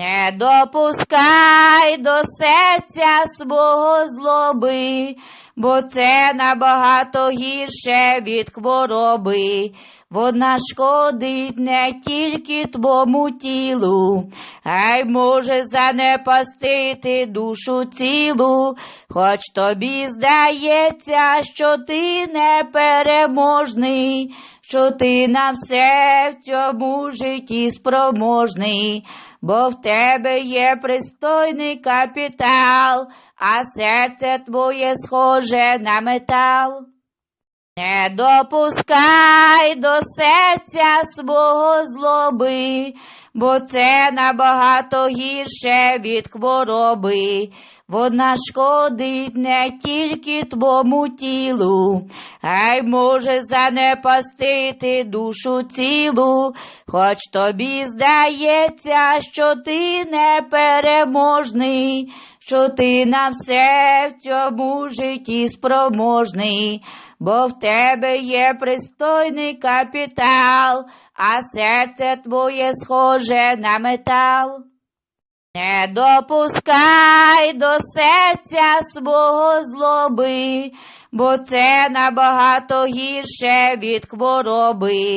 Не допускай до серця свого злоби, бо це набагато гірше від хвороби. Вона шкодить не тільки твому тілу, а й може занепастити душу цілу, хоч тобі здається, що ти непереможний, що ти на все в цьому житті спроможний, бо в тебе є пристойний капітал, а серце твоє схоже на метал. Не допускай до серця свого злоби, бо це набагато гірше від хвороби. Вона шкодить не тільки твому тілу, а може занепастити душу цілу, хоч тобі здається, що ти непереможний, що ти на все в цьому житті спроможний, бо в тебе є пристойний капітал, а серце твоє схоже на метал. Не допускай до серця свого злоби, бо це набагато гірше від хвороби.